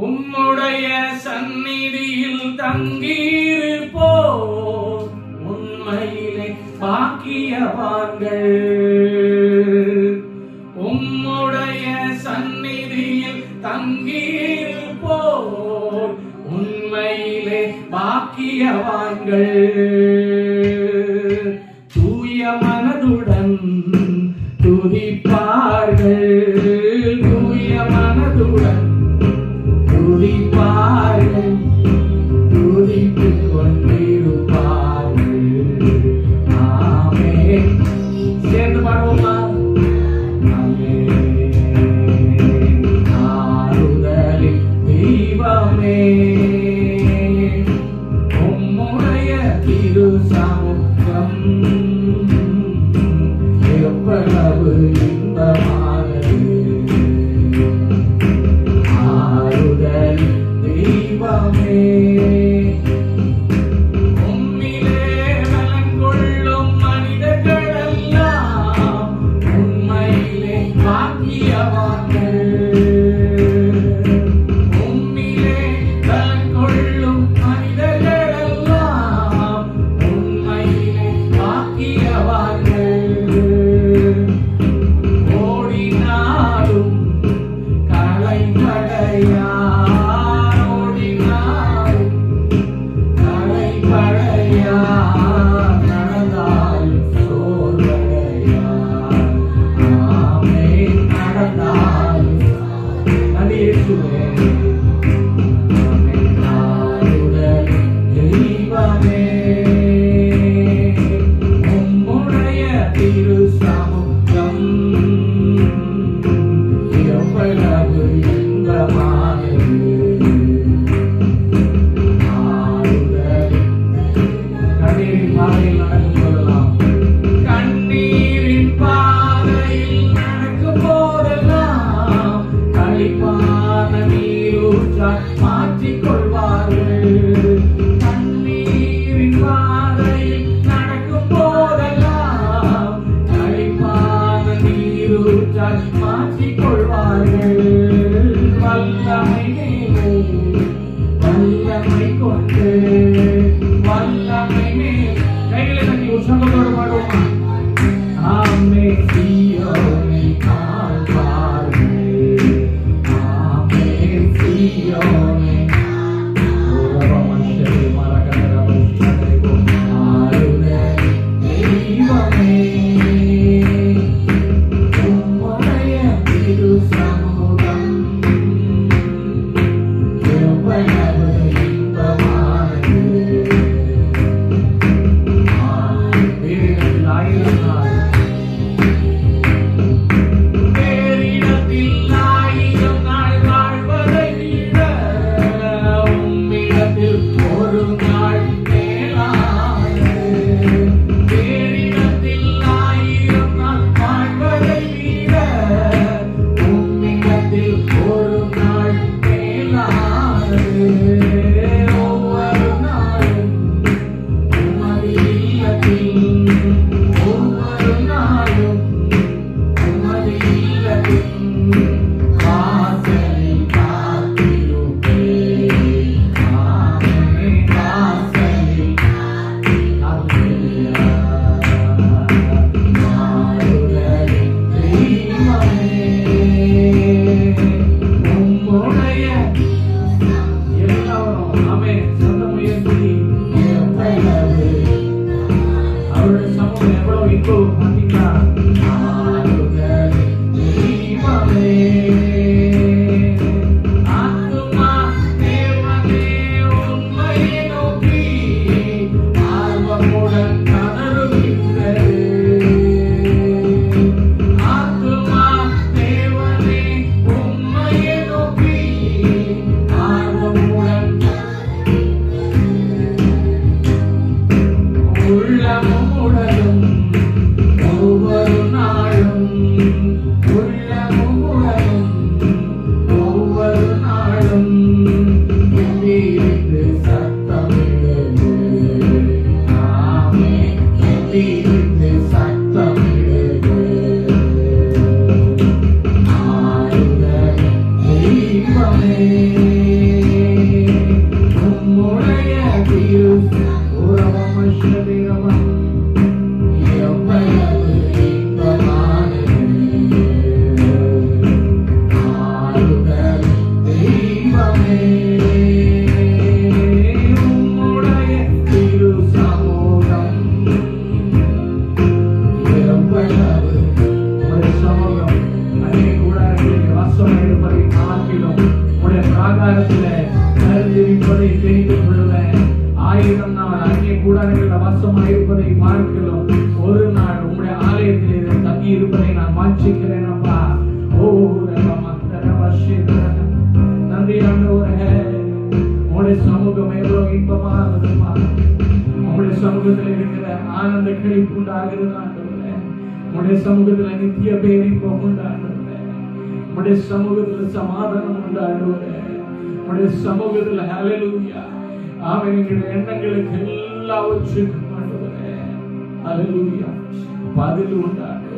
உம்முடைய சந்நிதியில் தங்கியிருப்போ உண்மையிலே பாக்கியவான்கள். உம்முடைய சந்நிதியில் தங்கியிருப்போ உண்மையிலே பாக்கியவான்கள். தூய மனதுடன் துதிப்பார்கள். me. you Oh. இருப்பதை பார்க்கலாம் ஒரு நாள் உம்முடைய ஆலயத்தில் இதை தங்கி இருப்பதை நான் வாஞ்சிக்கிறேன் அப்பா. ஓ நன்றி ஆண்டவரே உங்களுடைய சமூகம் எவ்வளவு உங்களுடைய சமூகத்தில் இருக்கிற ஆனந்த உண்டாகிறது ஆண்டவரே. உங்களுடைய நித்திய பேரிப்பம் உண்டாண்டவரே உங்களுடைய சமாதானம் உங்களுடைய எண்ணங்களுக்கு எல்லாவற்றுக்கும் பதில் உண்டாக